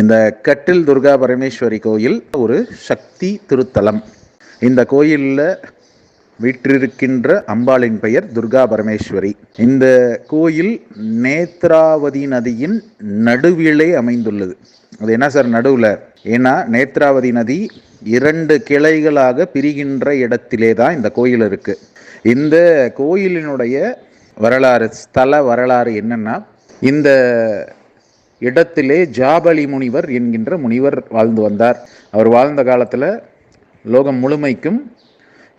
இந்த கட்டில் துர்கா பரமேஸ்வரி கோயில் ஒரு சக்தி திருத்தலம். இந்த கோயிலில் வீற்றிருக்கின்ற அம்பாளின் பெயர் துர்கா பரமேஸ்வரி. இந்த கோயில் நேத்ராவதி நதியின் நடுவிலே அமைந்துள்ளது. அது என்ன சார் நடுவில்? ஏன்னா நேத்ராவதி நதி இரண்டு கிளைகளாக பிரிகின்ற இடத்திலே தான் இந்த கோயில் இருக்கு. இந்த கோயிலினுடைய வரலாறு ஸ்தல வரலாறு என்னன்னா இந்த இடத்திலே ஜாபலி முனிவர் என்கின்ற முனிவர் வாழ்ந்து வந்தார். அவர் வாழ்ந்த காலத்தில் லோகம் முழுமைக்கும்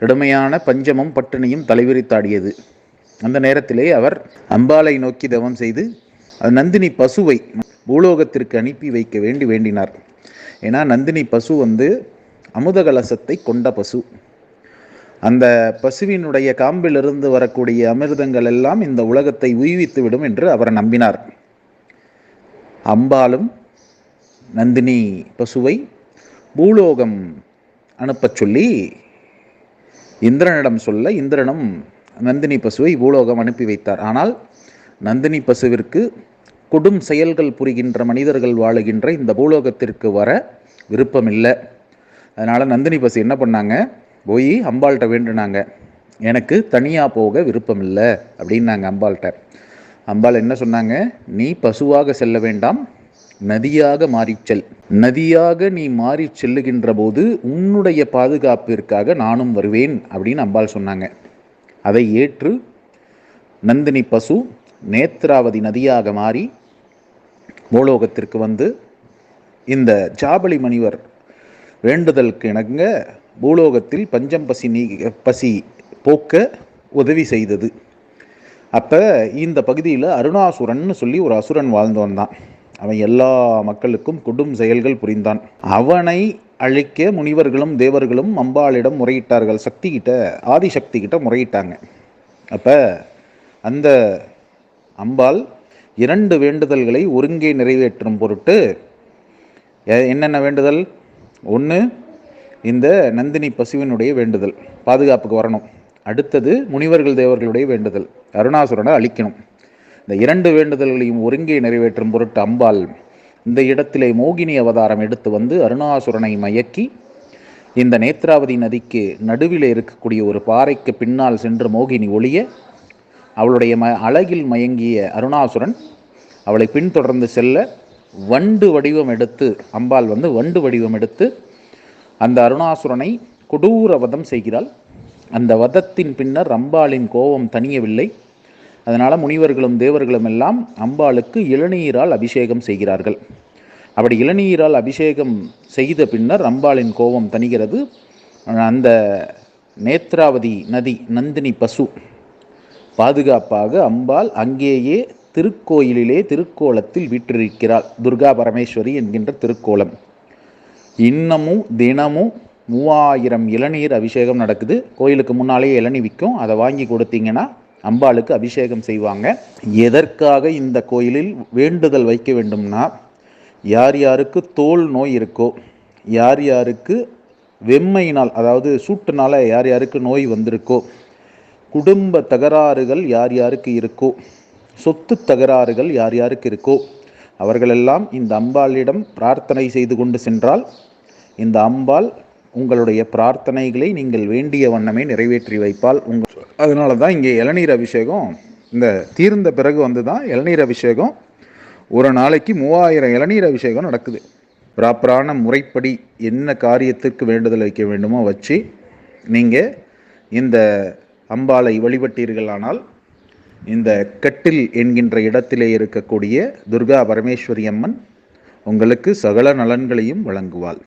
கடுமையான பஞ்சமும் பட்டினியும் தலைவிரித்தாடியது. அந்த நேரத்திலே அவர் அம்பாலை நோக்கி தவம் செய்து அது நந்தினி பசுவை பூலோகத்திற்கு அனுப்பி வைக்க வேண்டி வேண்டினார். ஏன்னா நந்தினி பசு வந்து அமுத கலசத்தை கொண்ட பசு. அந்த பசுவினுடைய காம்பிலிருந்து வரக்கூடிய அமிர்தங்கள் எல்லாம் இந்த உலகத்தை உய்வித்து விடும் என்று அவர் நம்பினார். அம்பாலும் நந்தினி பசுவை பூலோகம் அனுப்பச் சொல்லி இந்திரனிடம் சொல்ல இந்திரனும் நந்தினி பசுவை பூலோகம் அனுப்பி வைத்தார். ஆனால் நந்தினி பசுவிற்கு கொடும் செயல்கள் புரிகின்ற மனிதர்கள் வாழுகின்ற இந்த பூலோகத்திற்கு வர விருப்பமில்லை. அதனால் நந்தினி பசு என்ன பண்ணாங்க? போய் அம்பாள்கிட்ட வேண்டுனாங்க. எனக்கு தனியாக போக விருப்பமில்லை அப்படின்னாங்க அம்பாள்கிட்ட. அம்பாள் என்ன சொன்னாங்க? நீ பசுவாக செல்ல வேண்டாம் நதியாக மாறிச் செல். நதியாக நீ மாறி செல்லுகின்ற போது உன்னுடைய பாதுகாப்பிற்காக நானும் வருவேன் அப்படின்னு அம்பாள் சொன்னாங்க. அதை ஏற்று நந்தினி பசு நேத்ராவதி நதியாக மாறி பூலோகத்திற்கு வந்து இந்த ஜாபலி மணிவர் வேண்டுதலுக்கு இணங்க பூலோகத்தில் பஞ்சம் பசி நீ பசி போக்க உதவி செய்தது. அப்போ இந்த பகுதியில் அருணாசுரன் சொல்லி ஒரு அசுரன் வாழ்ந்தவன் தான். அவன் எல்லா மக்களுக்கும் கொடும் செயல்கள் புரிந்தான். அவனை அழிக்க முனிவர்களும் தேவர்களும் அம்பாளிடம் முறையிட்டார்கள். சக்தி கிட்ட ஆதிசக்தி கிட்ட முறையிட்டாங்க. அப்போ அந்த அம்பாள் இரண்டு வேண்டுதல்களை ஒருங்கே நிறைவேற்றும் பொருட்டு என்னென்ன வேண்டுதல்? ஒன்று இந்த நந்தினி பசுவினுடைய வேண்டுதல் பாதுகாப்புக்கு வரணும். அடுத்தது முனிவர்கள் தேவர்களுடைய வேண்டுதல். அருணாசுரனை அழிக்கணும். இந்த இரண்டு வேண்டுதல்களையும் ஒருங்கே நிறைவேற்றும் பொருட்டு அம்பாள் இந்த இடத்திலே மோகினி அவதாரம் எடுத்து வந்து அருணாசுரனை மயக்கி இந்த நேத்ராவதி நதிக்கு நடுவில் இருக்கக்கூடிய ஒரு பாறைக்கு பின்னால் சென்று மோகினி ஒளிய அவளுடைய ம அழகில் மயங்கிய அருணாசுரன் அவளை பின்தொடர்ந்து செல்ல வண்டு வடிவம் எடுத்து அம்பாள் வந்து வண்டு வடிவம் எடுத்து அந்த அருணாசுரனை கொடூரவதம் செய்கிறாள். அந்த வதத்தின் பின்னர் அம்பாளின் கோபம் தனியவில்லை அதனால் முனிவர்களும் தேவர்களும் எல்லாம் அம்பாளுக்கு இளநீரால் அபிஷேகம் செய்கிறார்கள். அப்படி இளநீரால் அபிஷேகம் செய்த பின்னர் அம்பாளின் கோபம் தணிகிறது. அந்த நேத்ராவதி நதி நந்தினி பசு பாதுகாப்பாக அம்பாள் அங்கேயே திருக்கோயிலிலே திருக்கோலத்தில் வீற்றிருக்கிறாள். துர்கா பரமேஸ்வரி என்கின்ற திருக்கோலம். இன்னமும் தினமும் மூவாயிரம் இளநீர் அபிஷேகம் நடக்குது. கோயிலுக்கு முன்னாலேயே இளநீ விற்கும். அதை வாங்கி கொடுத்தீங்கன்னா அம்பாளுக்கு அபிஷேகம் செய்வாங்க. எதற்காக இந்த கோயிலில் வேண்டுதல் வைக்க வேண்டும்னா யார் யாருக்கு தோல் நோய் இருக்கோ யார் யாருக்கு வெம்மையினால் அதாவது சூட்டுனால யார் யாருக்கு நோய் வந்திருக்கோ குடும்ப தகராறுகள் யார் யாருக்கு இருக்கோ சொத்து தகராறுகள் யார் யாருக்கு இருக்கோ அவர்களெல்லாம் இந்த அம்பாளிடம் பிரார்த்தனை செய்து கொண்டு சென்றால் இந்த அம்பாள் உங்களுடைய பிரார்த்தனைகளை நீங்கள் வேண்டிய வண்ணமே நிறைவேற்றி வைப்பால் உங்கள் அதனால தான் இங்கே இளநீர் அபிஷேகம் இந்த தீர்ந்த பிறகு வந்து தான் இளநீர் அபிஷேகம். ஒரு நாளைக்கு மூவாயிரம் இளநீர் அபிஷேகம் நடக்குது. ப்ராப்பரான முறைப்படி என்ன காரியத்திற்கு வேண்டுதல் வைக்க வேண்டுமோ வச்சு நீங்கள் இந்த அம்பாளை வழிபட்டீர்களானால் இந்த கட்டில் என்கின்ற இடத்திலே இருக்கக்கூடிய துர்கா பரமேஸ்வரி அம்மன் உங்களுக்கு சகல நலன்களையும் வழங்குவாள்.